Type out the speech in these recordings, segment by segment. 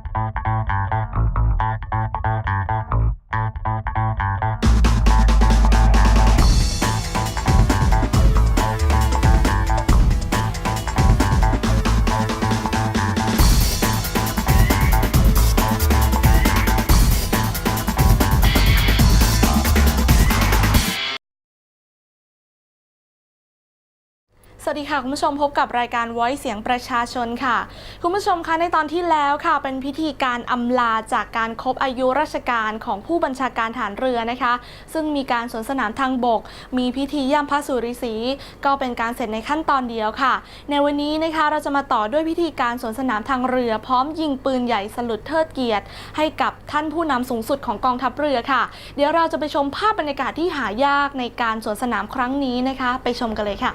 Thank you. วัสดีค่ะคุณผู้ชมพบกับรายการ Voice เสียงประชาชนค่ะ คุณผู้ชมคะในตอนที่แล้วค่ะ เป็นพิธีการอำลาจากการครบอายุราชการของผู้บัญชาการฐานเรือนะคะ ซึ่งมีการสวนสนามทางบก มีพิธีย่ำพระสุริศีก็เป็นการเสร็จในขั้นตอนเดียวค่ะ ในวันนี้นะคะเราจะมาต่อด้วยพิธีการสวนสนามทางเรือ พร้อมยิงปืนใหญ่สลุดเทิดเกียรติ ให้กับท่านผู้นำสูงสุดของกองทัพเรือค่ะ เดี๋ยวเราจะไปชมภาพบรรยากาศที่หายากในการสวนสนามครั้งนี้นะคะ ไปชมกันเลยค่ะ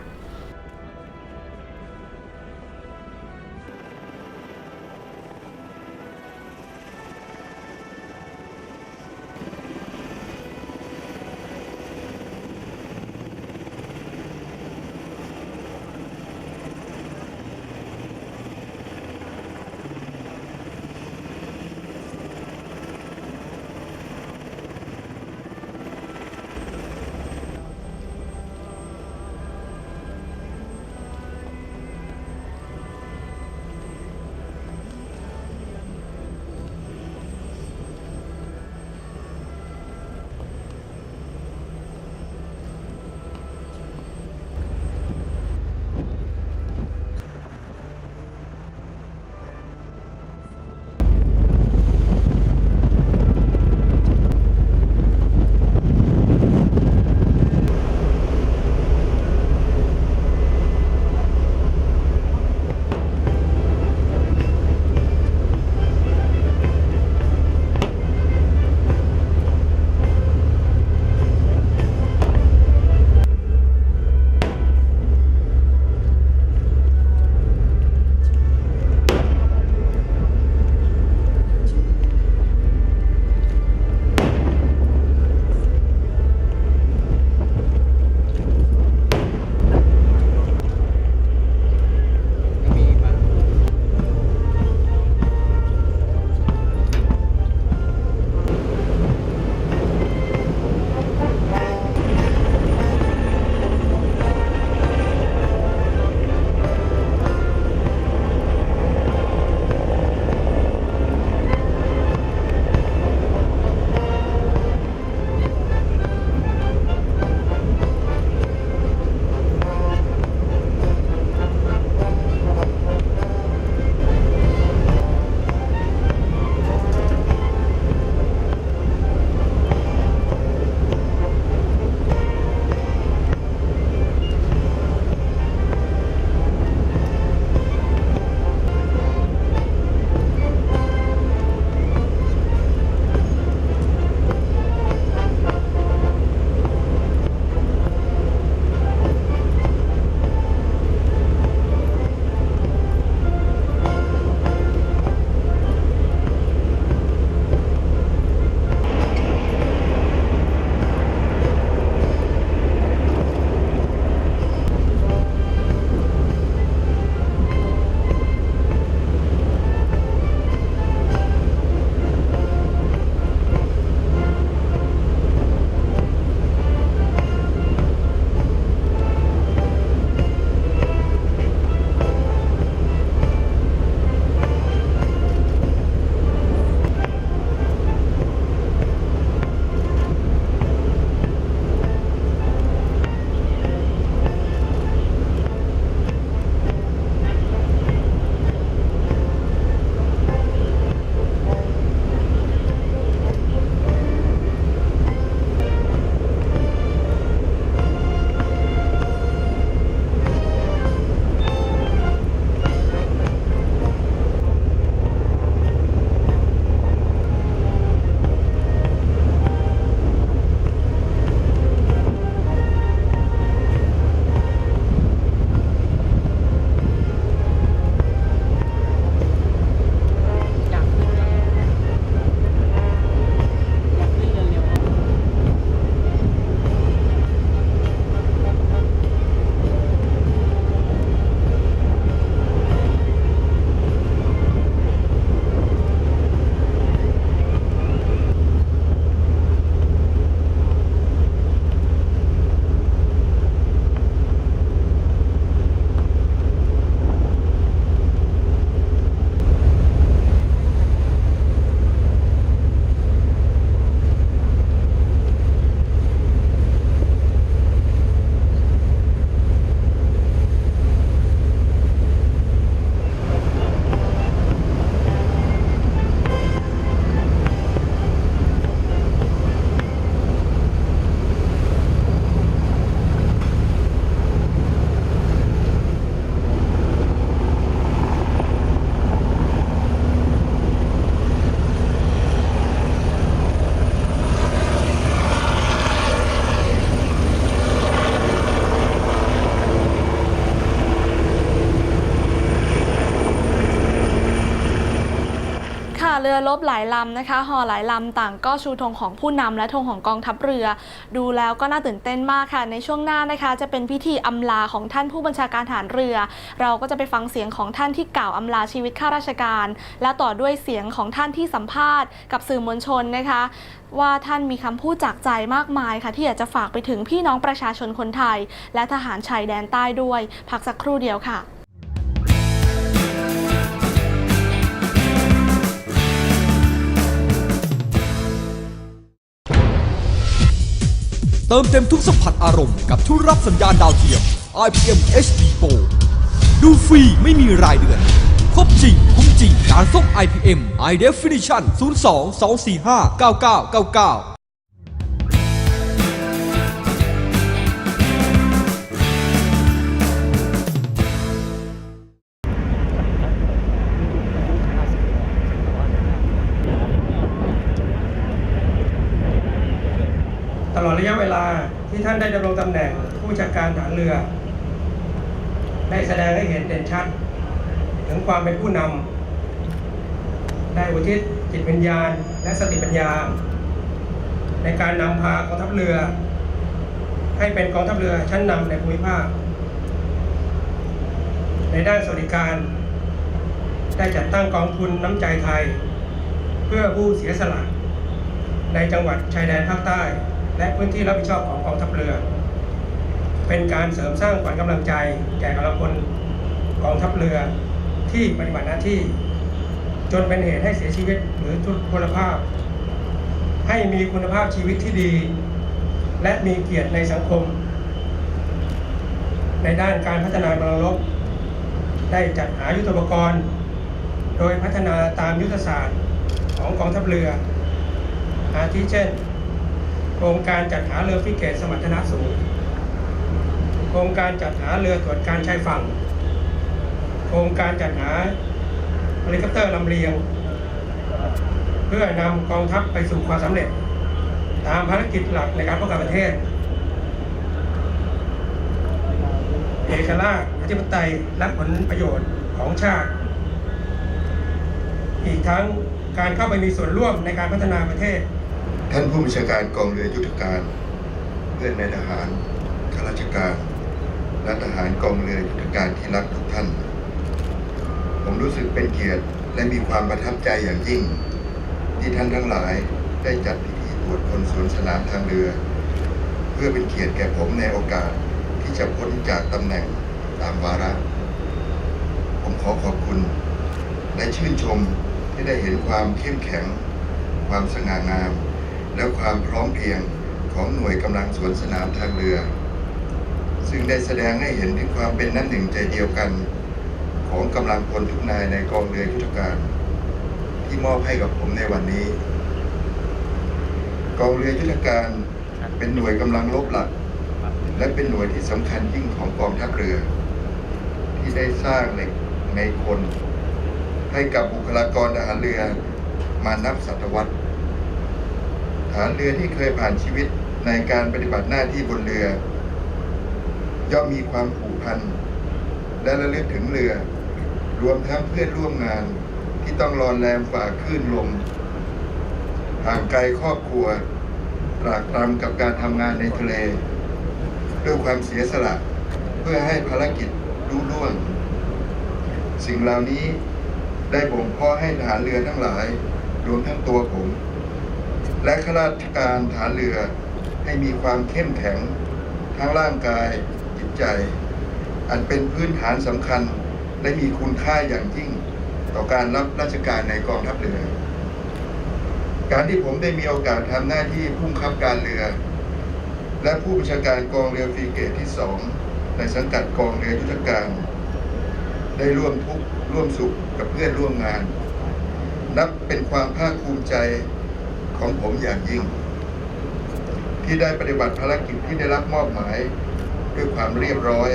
รือรบหลายลำนะคะหอหลายลำต่างก็ชูธงของผู้นำและธงของกองทัพเรือ ดูแล้วก็น่าตื่นเต้นมากค่ะ ในช่วงหน้านะคะ จะเป็นพิธีอำลาของท่านผู้บัญชาการฐานเรือ เราก็จะไปฟังเสียงของท่านที่กล่าวอำลาชีวิตข้าราชการ และต่อด้วยเสียงของท่านที่สัมภาษณ์กับสื่อมวลชนนะคะ ว่าท่านมีคำพูดจากใจมากมายค่ะ ที่อยากจะฝากไปถึงพี่น้องประชาชนคนไทย และทหารชายแดนใต้ด้วย พักสักครู่เดียวค่ะ ติมเต็มทุกสัมผัสอารมณ์กับทุกรับสัญญาณดาวเทียม IPM HD Pro ดูฟรีไม่มีรายเดือน ครบจริง คุ้มจริง การส่ง IPM High Definition 02 245 9999ตลอดระยะเวลา ท่านได้ดำรงตำแหน่งผู้บัญชาการฐานเรือ ได้แสดงให้เห็นเด่นชัด ถึงความเป็นผู้นำได้อุทิศจิตวิญญาณ และสติปัญญา ในการนำพากองทัพเรือ ให้เป็นกองทัพเรือชั้นนำในภูมิภาค ในด้านสวัสดิการ ได้จัดตั้งกองทุนน้ำใจไทย เพื่อผู้เสียสละในจังหวัดชายแดนภาคใต้ และพื้นที่รับผิดชอบของกองทัพเรือ เป็นการเสริมสร้างขวัญกำลังใจ แก่กำลังพลกองทัพเรือที่ปฏิบัติหน้าที่ จนเป็นเหตุให้เสียชีวิตหรือทุพพลภาพ ให้มีคุณภาพชีวิตที่ดี และมีเกียรติในสังคม ในด้านการพัฒนากำลังรบได้จัดหายุทธปกรณ์ โดยพัฒนาตามยุทธศาสตร์ของกองทัพเรือ อาทิเช่น โครงการจัดหาเรือฟริเกตสมรรถนะสูง โครงการจัดหาเรือตรวจการชายฝั่ง โครงการจัดหาเฮลิคอปเตอร์ลำเลียง เพื่อนำกองทัพไปสู่ความสำเร็จ ตามภารกิจหลักในการป้องกันประเทศ เอกราชอธิปไตยและผลประโยชน์ของชาติ อีกทั้งการเข้าไปมีส่วนร่วมในการพัฒนาประเทศ ท่านผู้บัญชาการกองเรือยุทธการ เพื่อนในายทหารข้าราชการและทหารกองเรือยุทธการที่รักทุกท่าน ผมรู้สึกเป็นเกียรติและมีความประทับใจอย่างยิ่ง ที่ท่านทั้งหลายได้จัดพิธีตรวจคนสวนสนามทางเรือ เพื่อเป็นเกียรติแก่ผมในโอกาสที่จะพ้นจากตำแหน่งตามวาระ ผมขอขอบคุณ และชื่นชมที่ได้เห็นความเข้มแข็ง ความสง่างาม และความพร้อมเพรียงของหน่วยกำลังสวนสนามทางเรือ ซึ่งได้แสดงให้เห็นถึงความเป็นน้ำหนึ่งใจเดียวกัน ของกำลังพลทุกนายในกองเรือยุทธการ ที่มอบให้กับผมในวันนี้ กองเรือยุทธการเป็นหน่วยกำลังรบหลัก และเป็นหน่วยที่สำคัญยิ่งของกองทัพเรือ ที่ได้สร้างเหล็กในคน ให้กับบุคลากรทหารเรือมานับศตวรรษ ฐานเรือที่เคยผ่านชีวิตในการปฏิบัติหน้าที่บนเรือ ย่อมมีความผูกพัน และระลึกถึงเรือ รวมทั้งเพื่อนร่วมงานที่ต้องรอนแรมฝ่าคลื่นลมห่างไกลครอบครัวตรากตรำกับการทำงานในทะเล ด้วยความเสียสละเพื่อให้ภารกิจรุ่ล่วง สิ่งเหล่านี้ได้บ่มเพาะให้ทหารเรือทั้งหลาย รวมทั้งตัวผม และข้าราชการฐานเรือให้มีความเข้มแข็งทั้งร่างกายจิตใจ อันเป็นพื้นฐานสำคัญและมีคุณค่าอย่างยิ่งต่อการรับราชการในกองทัพเรือ การที่ผมได้มีโอกาสทำหน้าที่ผู้บังคับการเรือ และผู้บัญชาการกองเรือฟรีเกตที่สองในสังกัดกองเรือยุทธการ ได้ร่วมทุกข์ร่วมสุขกับเพื่อนร่วมงาน นับเป็นความภาคภูมิใจ ของผมอย่างยิ่ง ที่ได้ปฏิบัติภารกิจที่ได้รับมอบหมายด้วยความเรียบร้อย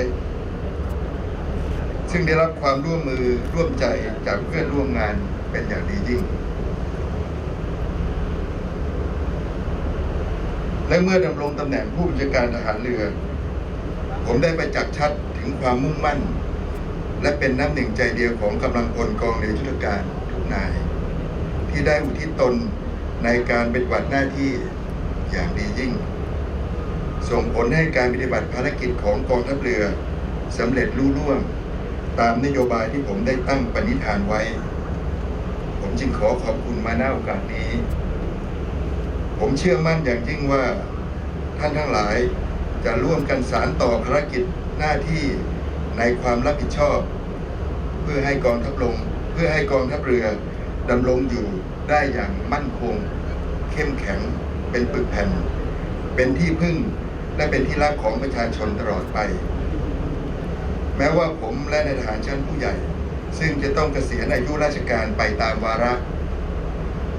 ซึ่งได้รับความร่วมมือร่วมใจจากเพื่อนร่วมงานเป็นอย่างดียิ่ง และเมื่อดำรงตำแหน่งผู้บัญชาการทหารเรือ ผมได้ไปจักชัดถึงความมุ่งมั่น และเป็นน้ำหนึ่งใจเดียวของกำลังพลกองเรือยุทธการทุกนาย ที่ได้อุทิศตน ในการปฏิบัติหน้าที่อย่างดียิ่ง ส่งผลให้การปฏิบัติภารกิจของกองทัพเรือสำเร็จลุล่วงตามนโยบายที่ผมได้ตั้งปณิธานไว้ ผมจึงขอขอบคุณมาณโอกาสนี้ ผมเชื่อมั่นอย่างยิ่งว่าท่านทั้งหลายจะร่วมกันสารต่อภารกิจหน้าที่ในความรับผิดชอบ เพื่อให้กองทัพลงเพื่อให้กองทัพเรือดำรงอยู่ ได้อย่างมั่นคง เข้มแข็งเป็นปึกแผ่น เป็นที่พึ่งและเป็นที่รักของประชาชนตลอดไป แม้ว่าผมและในทหารชั้นผู้ใหญ่ ซึ่งจะต้องเกษียณอายุราชการไปตามวาระ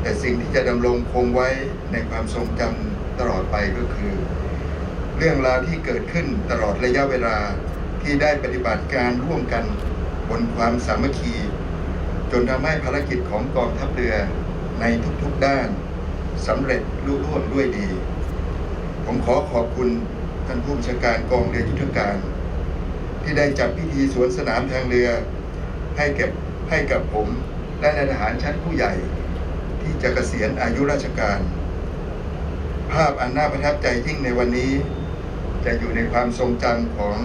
แต่สิ่งที่จะดำรงคงไว้ในความทรงจำตลอดไปก็คือ เรื่องราวที่เกิดขึ้นตลอดระยะเวลาที่ได้ปฏิบัติการร่วมกันบนความสามัคคี จนทำให้ภารกิจของกองทัพเรือ ในทุกๆด้านสำเร็จลุล่วงด้วยดี ผมขอขอบคุณท่านผู้บัญชาการกองเรือยุทธการ ที่ได้จัดพิธีสวนสนามทางเรือ ให้เก็บให้กับผมและนายทหารชั้นผู้ใหญ่ ที่จะเกษียณอายุราชการ ภาพอันน่าประทับใจยิ่งในวันนี้ จะอยู่ในความทรงจำของ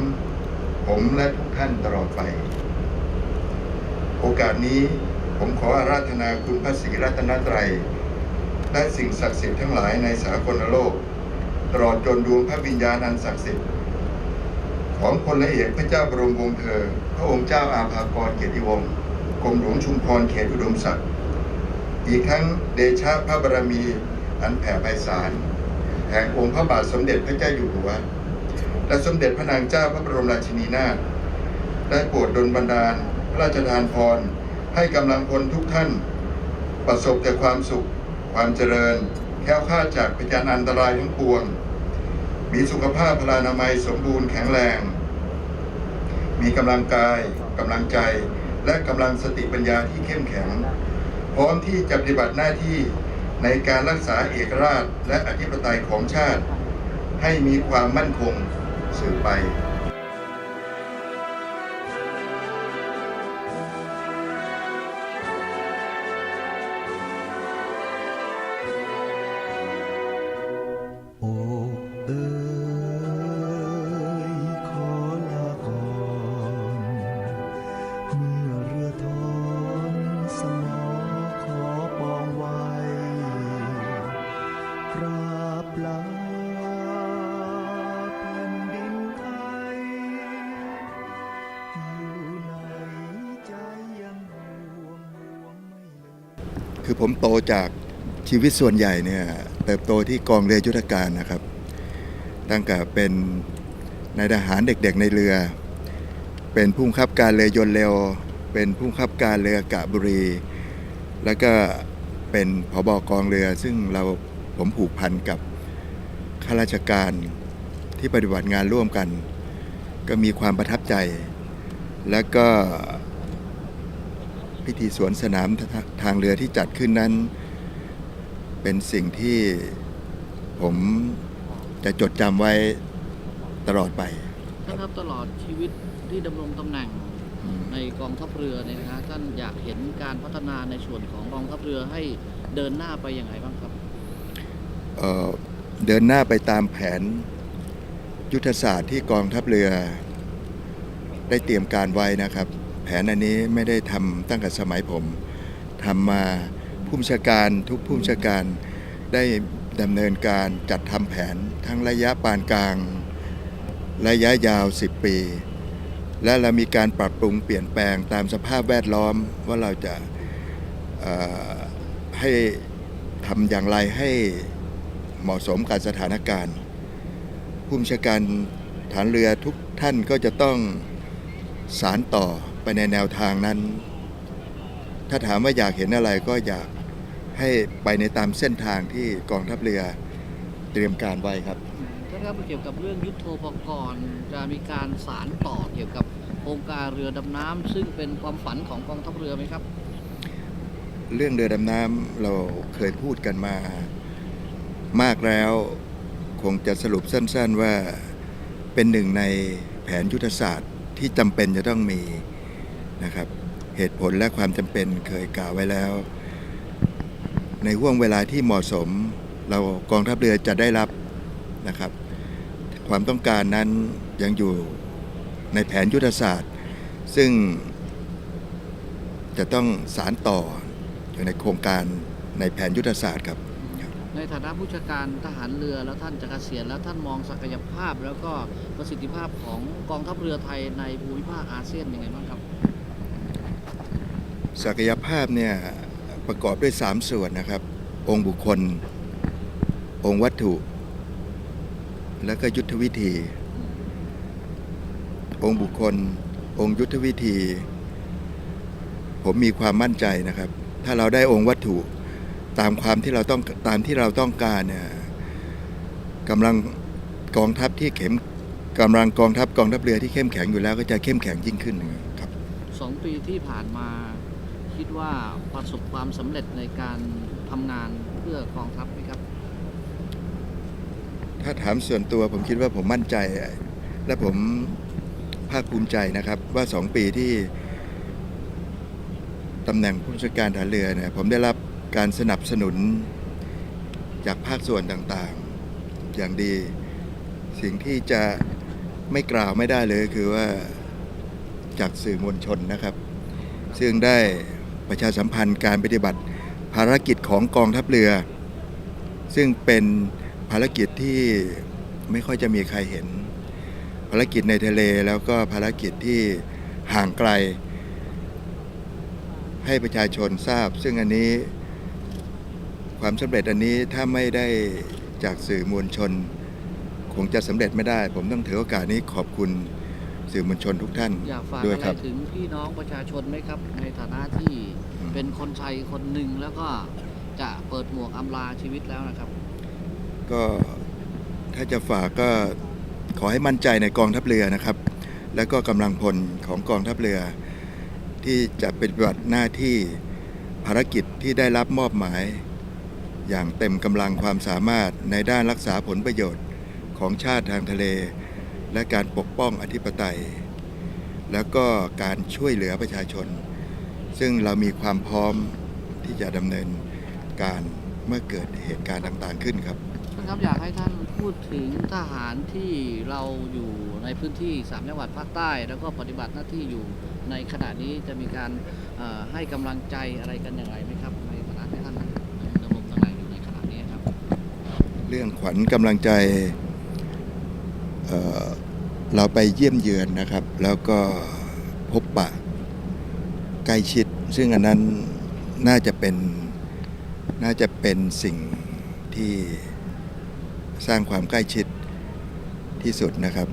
ผมและทุกท่านตลอดไป โอกาสนี้ ผมขออาราธนาคุณพระศรีรัตนตรัย และสิ่งศักดิ์สิทธิ์ทั้งหลายในสากลโลก ตลอดจนดวงพระวิญญาณอันศักดิ์สิทธิ์ของพลเอกพระเจ้าบรมวงศ์เธอ พระองค์เจ้าอาภากรเกียรติวงศ์กรมหลวงชุมพรเขตอุดมศักดิ์อีกทั้งเดชะพระบารมีอันแผ่ไพศาลแห่งองค์พระบาทสมเด็จพระเจ้าอยู่หัว และสมเด็จพระนางเจ้าพระบรมราชินีนาถได้โปรดดลบันดาลพระราชทานพร ให้กำลังพลทุกท่าน ประสบแต่ความสุข ความเจริญ แค้วคลาดจากพยานอันตรายทั้งปวง มีสุขภาพพลานามัยสมบูรณ์แข็งแรง มีกำลังกายกำลังใจ และกำลังสติปัญญาที่เข้มแข็ง พร้อมที่จะปฏิบัติหน้าที่ในการรักษาเอกราชและอธิปไตยของชาติ ให้มีความมั่นคงสืบไป คือผมโตจากชีวิตส่วนใหญ่เนี่ยเติบโตที่กองเรือยุทธการนะครับ ตั้งแต่เป็นนายทหารเด็กๆในเรือ เป็นผู้บังคับการเรือยนต์เร็ว เป็นผู้บังคับการเรือกะบุรี แล้วก็เป็นผบกองเรือ ซึ่งเราผมผูกพันกับข้าราชการที่ปฏิบัติงานร่วมกัน ก็มีความประทับใจ แล้วก็ พิธีสวนสนามทาทางเรือที่จัดขึ้นนั้น เป็นสิ่งที่ผมจะจดจำไว้ตลอดไปท่านครับตลอดชีวิตที่ดำรงตำแหน่งอืมในกองทัพเรือเนี่ยนะฮะท่านอยากเห็นการพัฒนาในส่วนของกองทัพเรือให้เดินหน้าไปอย่างไรบ้างครับเอ่อเดินหน้าไปตามแผนยุทธศาสตร์ที่กองทัพเรือได้เตรียมการไว้นะครับ แผนอันนี้ไม่ได้ทำตั้งแต่สมัยผมทำมาผู้บัญชาการทุกผู้บัญชาการได้ดำเนินการจัดทำแผนทั้งระยะปานกลาง ระยะยาว 10 ปี และเรามีการปรับปรุงเปลี่ยนแปลงตามสภาพแวดล้อมว่าเราจะให้ทำอย่างไรให้เหมาะสมกับสถานการณ์ผู้บัญชาการฐานเรือทุกท่านก็จะต้องสารต่อ ไปในแนวทางนั้น ถ้าถามว่าอยากเห็นอะไรก็อยากให้ไปในตามเส้นทางที่กองทัพเรือเตรียมการไว้ครับท่านครับเกี่ยวกับเรื่องยุทโธปกรณ์จะมีการสารต่อเกี่ยวกับโครงการเรือดำน้ำซึ่งเป็นความฝันของกองทัพเรือไหมครับ เรื่องเรือดำน้ำเราเคยพูดกันมา มากแล้วคงจะสรุปสั้น ๆว่าเป็นหนึ่งในแผนยุทธศาสตร์ที่จำเป็นจะต้องมี นะครับ เหตุผลและความจำเป็นเคยกล่าวไว้แล้ว ในห่วงเวลาที่เหมาะสม เรากองทัพเรือจะได้รับนะครับ ความต้องการนั้นยังอยู่ในแผนยุทธศาสตร์ ซึ่งจะต้องสารต่ออยู่ในโครงการในแผนยุทธศาสตร์ครับ ในฐานะผู้จัดการทหารเรือแล้วท่านจะเกษียณแล้วท่านมองศักยภาพ แล้วก็ประสิทธิภาพของกองทัพเรือไทยในภูมิภาคอาเซียนยังไงบ้างครับ ศักยภาพเนี่ยประกอบด้วย 3 ส่วนนะครับ องค์บุคคล องค์วัตถุ แล้วก็ยุทธวิธี องค์บุคคล องค์ยุทธวิธี ผมมีความมั่นใจนะครับ ถ้าเราได้องค์วัตถุตามความที่เราต้องตามที่เราต้องการเนี่ยกำลังกองทัพที่เข้มกำลังกองทัพกองทัพเรือที่เข้มแข็งอยู่แล้วก็จะเข้มแข็งยิ่งขึ้นครับสองปีที่ผ่านมา คิดว่าประสบความสำเร็จในการทำงานเพื่อกองทัพไหมครับ ถ้าถามส่วนตัวผมคิดว่าผมมั่นใจ และผมภาคภูมิใจนะครับ ว่าสองปีที่ตำแหน่งผู้บัญชาการฐานเรือเนี่ยผมได้รับการสนับสนุนจากภาคส่วนต่างๆ อย่างดี สิ่งที่จะไม่กล่าวไม่ได้เลยคือว่าจากสื่อมวลชนนะครับ ซึ่งได้ ประชาสัมพันธ์การปฏิบัติภารกิจของกองทัพเรือ ซึ่งเป็นภารกิจที่ไม่ค่อยจะมีใครเห็น ภารกิจในทะเลแล้วก็ภารกิจที่ห่างไกล ให้ประชาชนทราบ ซึ่งอันนี้ความสำเร็จอันนี้ถ้าไม่ได้จากสื่อมวลชน คงจะสำเร็จไม่ได้ ผมต้องถือโอกาสนี้ขอบคุณสื่อมวลชนทุกท่านอยากฝากด้วยอะไรครับถึงพี่น้องประชาชนไหมครับ ในฐานะที่อืม เป็นคนไทยคนหนึ่งแล้วก็จะเปิดหมวกอำลาชีวิตแล้วนะครับ ก็ถ้าจะฝากก็ขอให้มั่นใจในกองทัพเรือนะครับ แล้วก็กำลังพลของกองทัพเรือ ที่จะปฏิบัติหน้าที่ภารกิจที่ได้รับมอบหมาย อย่างเต็มกำลังความสามารถในด้านรักษาผลประโยชน์ของชาติทางทะเล และการปกป้องอธิปไตย แล้วก็การช่วยเหลือประชาชน ซึ่งเรามีความพร้อมที่จะดำเนินการเมื่อเกิดเหตุการณ์ต่างๆขึ้นครับนะครับอยากให้ท่านพูดถึงทหารที่เราอยู่ในพื้นที่สามจังหวัดภาคใต้ แล้วก็ปฏิบัติหน้าที่อยู่ในขณะนี้จะมีการเอ่อให้กำลังใจอะไรกันอย่างไรไหมครับ ในฐานะที่ท่านดำรงตำแหน่งอยู่ในขณะนี้ครับ เรื่องขวัญกำลังใจเอ่อเราไปเยี่ยมเยือนนะครับ แล้วก็พบปะ ใกล้ชิด ซึ่งอันนั้นน่าจะเป็นน่าจะเป็นสิ่งที่สร้างความใกล้ชิดที่สุดนะครับ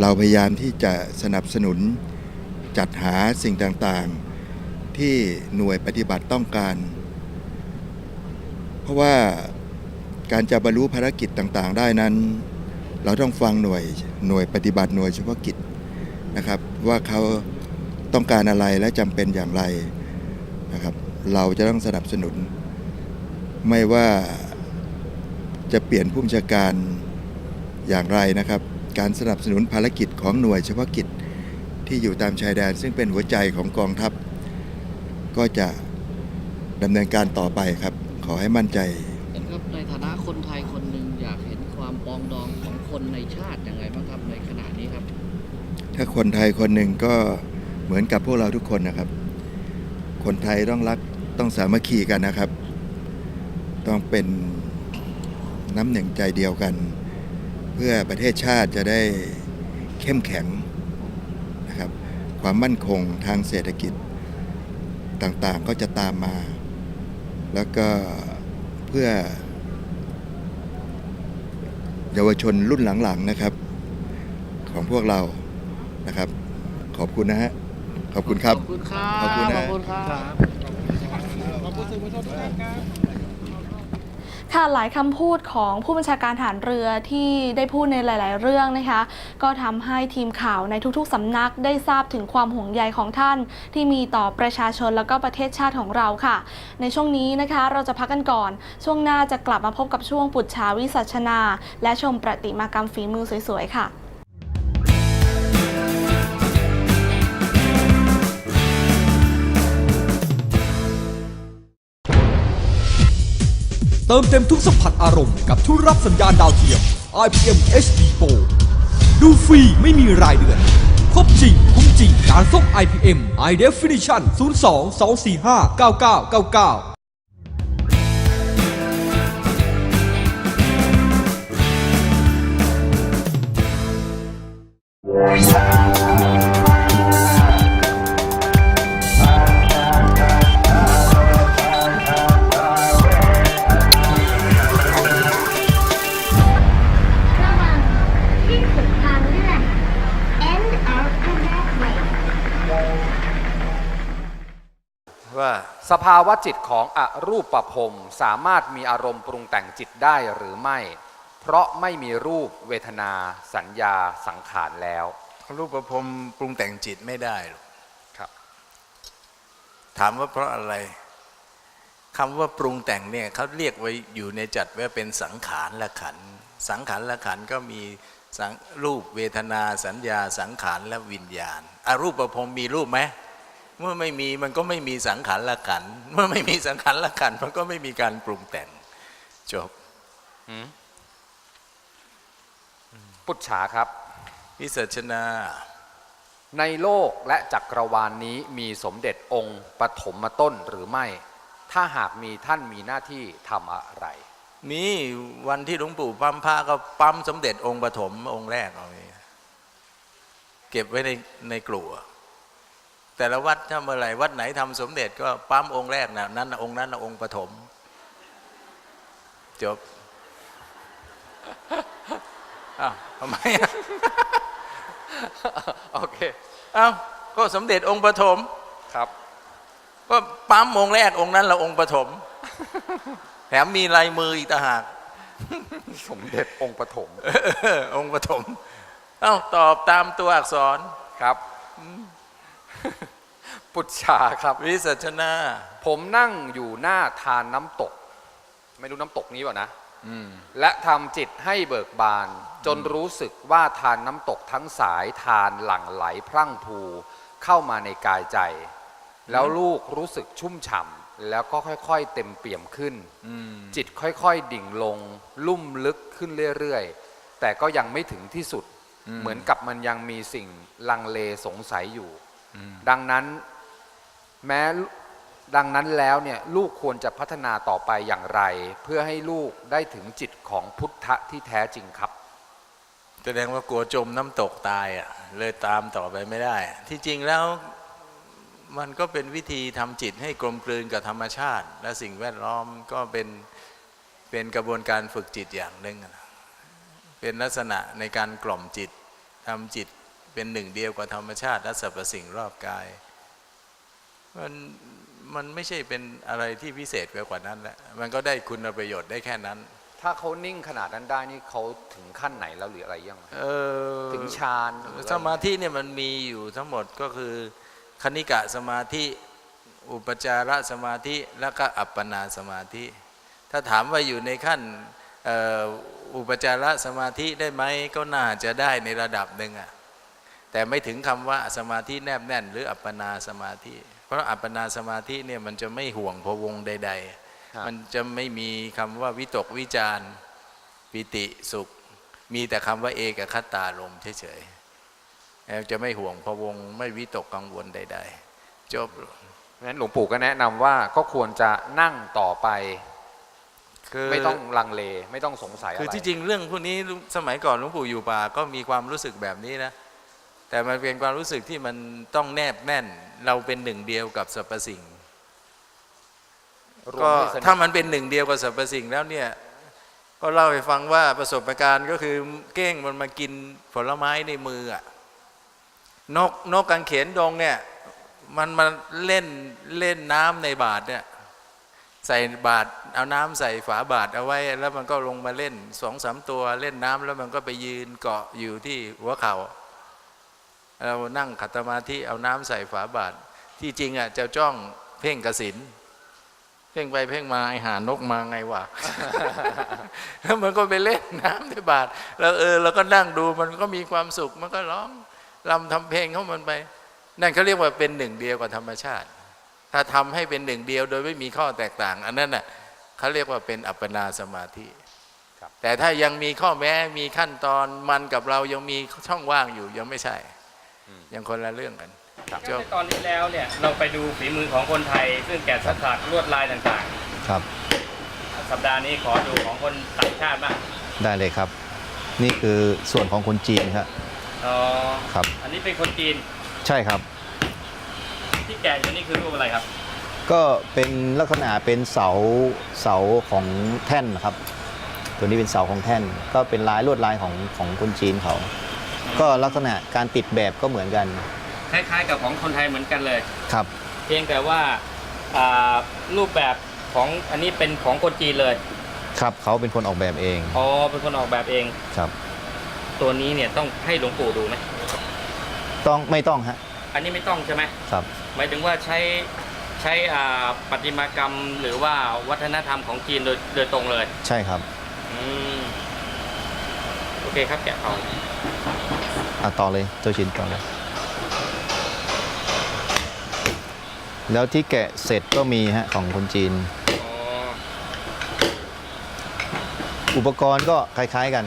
เราพยายามที่จะสนับสนุนจัดหาสิ่งต่างๆ ที่หน่วยปฏิบัติต้องการ เพราะว่าการจะบรรลุภารกิจต่างๆ ได้นั้น เราต้องฟังหน่วยหน่วยปฏิบัติหน่วยเฉพาะกิจนะครับ ว่าเขา ต้องการอะไรและจำเป็นอย่างไรนะครับ เราจะต้องสนับสนุน ไม่ว่าจะเปลี่ยนผู้บัญชาการอย่างไรนะครับ การสนับสนุนภารกิจของหน่วยเฉพาะกิจที่อยู่ตามชายแดน ซึ่งเป็นหัวใจของกองทัพ ก็จะดำเนินการต่อไปครับ ขอให้มั่นใจเห็นครับในฐานะคนไทยคนหนึ่งอยากเห็นความปรองดองของคนในชาติอย่างไรบ้างครับในขณะนี้ครับ ถ้าคนไทยคนหนึ่งก็ เหมือนกับพวกเราทุกคนนะครับ คนไทยต้องรักต้องสามัคคีกันนะครับ ต้องเป็นน้ำหนึ่งใจเดียวกัน เพื่อประเทศชาติจะได้เข้มแข็งนะครับ ความมั่นคงทางเศรษฐกิจต่างๆก็จะตามมา แล้วก็เพื่อ เยาวชนรุ่นหลังๆนะครับ ของพวกเรานะครับ ขอบคุณนะฮะ ขอบคุณครับ ขอบคุณครับ ขอบคุณนะ ขอบคุณครับ ค่ะหลายคำพูดของผู้บัญชาการฐานเรือที่ได้พูดในหลาย ๆ เรื่องนะคะ ก็ทำให้ทีมข่าวในทุกๆสำนักได้ทราบถึงความห่วงใยของท่าน ที่มีต่อประชาชนแล้วก็ประเทศชาติของเราค่ะ ในช่วงนี้นะคะเราจะพักกันก่อน ช่วงหน้าจะกลับมาพบกับช่วงปุจฉาวิสัชนา และชมประติมากรรมฝีมือสวย ๆ ค่ะ เติมเต็มทุกสัมผัสอารมณ์กับทุกรับสัญญาณดาวเทียม IPM HD Pro ดูฟรีไม่มีรายเดือน ครบจริง คุ้มจริงการส่ง IPM High Definition 02 245 9999 สภาวะจิตของอรูปประพรมสามารถมีอารมณ์ปรุงแต่งจิตได้หรือไม่ เพราะไม่มีรูปเวทนาสัญญาสังขารแล้ว รูปประพรมปรุงแต่งจิตไม่ได้หรอกครับ ถามว่าเพราะอะไรคำว่าปรุงแต่งเนี่ยเขาเรียกไว้อยู่ในจัดว่าเป็นสังขารละขันธ์สังขารละขันธ์ก็มีสังรูปเวทนาสัญญาสังขารและวิญญาณอารูปประพรมมีรูปไหม เมื่อไม่มีมันก็ไม่มีสังขารละขันธ์เมื่อไม่มีสังขารละขันธ์มันก็ไม่มีการปรุงแต่งจบปุจฉาครับวิสัชนา ในโลกและจักรวาลนนี้มีสมเด็จองค์ปฐมต้นหรือไม่ ถ้าหากมีท่านมีหน้าที่ทำอะไร มีวันที่หลวงปู่ปั๊มผ้าก็ปั๊มสมเด็จองค์ปฐมองค์แรกเอาไว้เก็บไว้ในในกลัว แต่ละวัดถ้าเมื่อไหร่วัดไหนทำสมเด็จก็ปั๊มองค์แรกนะนั้นน่ะองค์นั้นนะองค์ปฐมจบอ้าวทำไมอะโอเคอ้าวก็สมเด็จองค์ปฐมครับ ก็ปั๊มองค์แรกองค์นั้นละองค์ปฐมแถมมีลายมืออีกต่างหากสมเด็จองค์ปฐมเออองค์ปฐมเอ้าตอบตามตัวอักษรครับ ปุจฉาครับ วิสัชนา ผมนั่งอยู่หน้าทานน้ำตก ไม่รู้น้ำตกนี้เปล่านะและทำจิตให้เบิกบาน จนรู้สึกว่าทานน้ำตกทั้งสายทานหลั่งไหลพรั่งพรูเข้ามาในกายใจ แล้วลูกรู้สึกชุ่มฉ่ำแล้วก็ค่อยๆ เต็มเปี่ยมขึ้นจิตค่อยๆ ดิ่งลง ลุ่มลึกขึ้นเรื่อยๆ แต่ก็ยังไม่ถึงที่สุด เหมือนกับมันยังมีสิ่งลังเลสงสัยอยู่ ดังนั้น แม้ดังนั้นแล้วเนี่ยลูกควรจะพัฒนาต่อไปอย่างไร เพื่อให้ลูกได้ถึงจิตของพุทธะที่แท้จริงครับ แสดงว่ากลัวจมน้ำตกตายอะเลยตามต่อไปไม่ได้ ที่จริงแล้วมันก็เป็นวิธีทำจิตให้กลมกลืนกับธรรมชาติ และสิ่งแวดล้อมก็เป็นเป็นกระบวนการฝึกจิตอย่างหนึ่งเป็นลักษณะในการกล่อมจิตทำจิตเป็นหนึ่งเดียวกับธรรมชาติและสรรพสิ่งรอบกาย มันมันไม่ใช่เป็นอะไรที่พิเศษไปกว่านั้นแหละมันก็ได้คุณประโยชน์ได้แค่นั้น ถ้าเขานิ่งขนาดนั้นได้นี่เขาถึงขั้นไหนแล้วหรืออะไรยังเออถึงฌานหรืออะไรสมาธิเนี่ยมันมีอยู่ทั้งหมดก็คือคณิกะสมาธิ อุปจารสมาธิแล้วก็อัปปนาสมาธิ ถ้าถามว่าอยู่ในขั้นเอ่ออุปจารสมาธิได้ไหมก็น่าจะได้ในระดับหนึ่งอะแต่ไม่ถึงคำว่าสมาธิแนบแน่น หรืออัปปนาสมาธิ เพราะอัปปนาสมาธิเนี่ยมันจะไม่ห่วงพะวงใดครับๆมันจะไม่มีคำว่าวิตกวิจารณ์ปิติสุข มีแต่คำว่าเอกคตาลมเฉยๆแล้วจะไม่ห่วงพะวงไม่วิตกกังวลใด ๆ จบงั้นหลวงปู่ก็แนะนำว่าก็ควรจะนั่งต่อไปคือไม่ต้องลังเลไม่ต้องสงสัยอะไรคือที่จริงเรื่องพวกนี้สมัยก่อนหลวงปู่อยู่ป่าก็มีความรู้สึกแบบนี้นะ แต่มันเป็นความรู้สึกที่มันต้องแนบแน่น เราเป็นหนึ่งเดียวกับสรรพสิ่งรวมก็ให้สนิทถ้ามันเป็นหนึ่งเดียวกับสรรพสิ่งแล้วเนี่ยก็เล่าให้ฟังว่าประสบการณ์ก็คือเก้งมันมากินผลไม้ในมืออะนกนกกังเขนดงเนี่ยมันมาเล่นเล่นน้ำในบาทเนี่ยใส่บาทเอาน้ำใส่ฝาบาทเอาไว้ แล้วมันก็ลงมาเล่นสองสามตัวเล่นน้ำแล้วมันก็ไปยืนเกาะอยู่ที่หัวเขา่า เรานั่งขัดสมาธิเอาน้ำใส่ฝาบาท ที่จริงอะจะจ้องเพ่งกสินเพ่งไปเพ่งมาไอหานกมาไงวะแล้วมันก็ไปเล่นน้ำในบาทแล้วเออเราก็นั่งดูมันก็มีความสุขมันก็ร้องรำทำเพลงของมันไป นั่นเขาเรียกว่าเป็นหนึ่งเดียวกับธรรมชาติ ถ้าทำให้เป็นหนึ่งเดียวโดยไม่มีข้อแตกต่าง อันนั้นน่ะเขาเรียกว่าเป็นอัปปนาสมาธิแต่ถ้ายังมีข้อแม้มีขั้นตอนมันกับเรายังมีช่องว่างอยู่ยังไม่ใช่ ยังคนละเรื่องกันจบในตอนนี้แล้วเนี่ยเราไปดูฝีมือของคนไทย ซึ่งแกะสลักลวดลายต่างครับๆสัปดาห์นี้ขอดูของคนต่างชาติบ้างได้เลยครับ นี่คือส่วนของคนจีนครับอ๋อครับ อันนี้เป็นคนจีนใช่ครับ ที่แกะอยู่นี่คือรูปอะไรครับ ก็เป็นลักษณะเป็นเสาเสาของแท่นนะครับ ตัวนี้เป็นเสาของแท่น ก็เป็นลายลวดลายของของคนจีนเขา ก็ลักษณะการติดแบบก็เหมือนกันคล้ายๆ กับของคนไทยเหมือนกันเลย ครับ เพียงแต่ว่าอ่ารูปแบบของอันนี้เป็นของคนจีนเลยครับเขาเป็นคนออกแบบเองอ๋อเป็นคนออกแบบเอง ครับ ตัวนี้เนี่ยต้องให้หลวงปู่ดูไหมต้องไม่ต้องฮะอันนี้ไม่ต้องใช่ไหมครับ หมายถึงว่าใช้ใช้อ่าประติมากรรมหรือว่าวัฒนธรรมของจีนโดยโดยตรงเลยใช่ครับ อืมโอเคครับแกะต่ออ่ะต่อเลยโจชินต่อเลยแล้วที่แกะเสร็จก็มีฮะของคนจีนอ๋ออุปกรณ์ก็คล้าย ๆกัน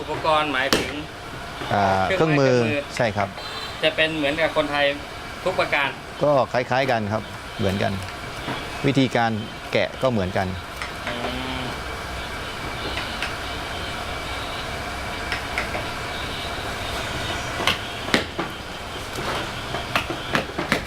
อุปกรณ์หมายถึง อ่าเคเครื่รื่อองงไม้มือเครื่องมือ ใช่ครับ จะเป็นเหมือนกับคนไทยทุกประการ ก็คล้าย ๆกันครับ เหมือนกัน วิธีการ แกะก็เหมือนกัน อืม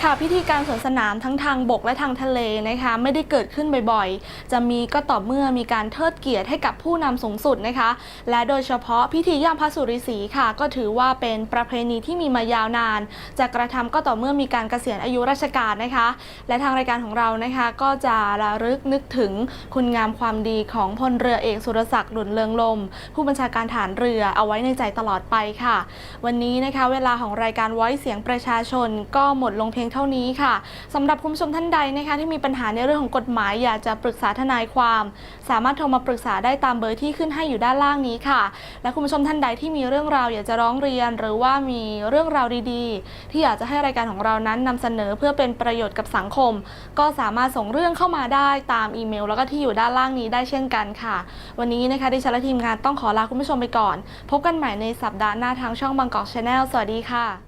ค่ะ พิธีการสวนสนามทั้งทางบกและทางทะเลนะคะไม่ได้เกิดขึ้นบ่อยๆ จะมีก็ต่อเมื่อมีการเทิดเกียรติให้กับผู้นำสูงสุดนะคะ และโดยเฉพาะพิธีย่างพระสุริสีค่ะ ก็ถือว่าเป็นประเพณีที่มีมายาวนาน จะกระทำก็ต่อเมื่อมีการเกษียณอายุราชการนะคะ และทางรายการของเรานะคะก็จะระลึกนึกถึงคุณงามความดีของพลเรือเอกสุรศักดิ์หลุนเลืองลม ผู้บัญชาการฐานเรือเอาไว้ในใจตลอดไปค่ะ วันนี้นะคะ เวลาของรายการไว้เสียงประชาชนก็หมดลงเพียงเท่านี้ค่ะสำหรับคุณผู้ชมท่านใดนะคะที่มีปัญหาในเรื่องของกฎหมายอยากจะปรึกษาทนายความ สามารถโทรมาปรึกษาได้ตามเบอร์ที่ขึ้นให้อยู่ด้านล่างนี้ค่ะ และคุณผู้ชมท่านใดที่มีเรื่องราวอยากจะร้องเรียน หรือว่ามีเรื่องราวดีๆ ที่อยากจะให้รายการของเรานั้นนำเสนอเพื่อเป็นประโยชน์กับสังคม ก็สามารถส่งเรื่องเข้ามาได้ตามอีเมล แล้วก็ที่อยู่ด้านล่างนี้ได้เช่นกันค่ะ วันนี้นะคะดิฉันและทีมงานต้องขอลาคุณผู้ชมไปก่อน พบกันใหม่ในสัปดาห์หน้าทางช่องบางกอกชาแนลสวัสดีค่ะ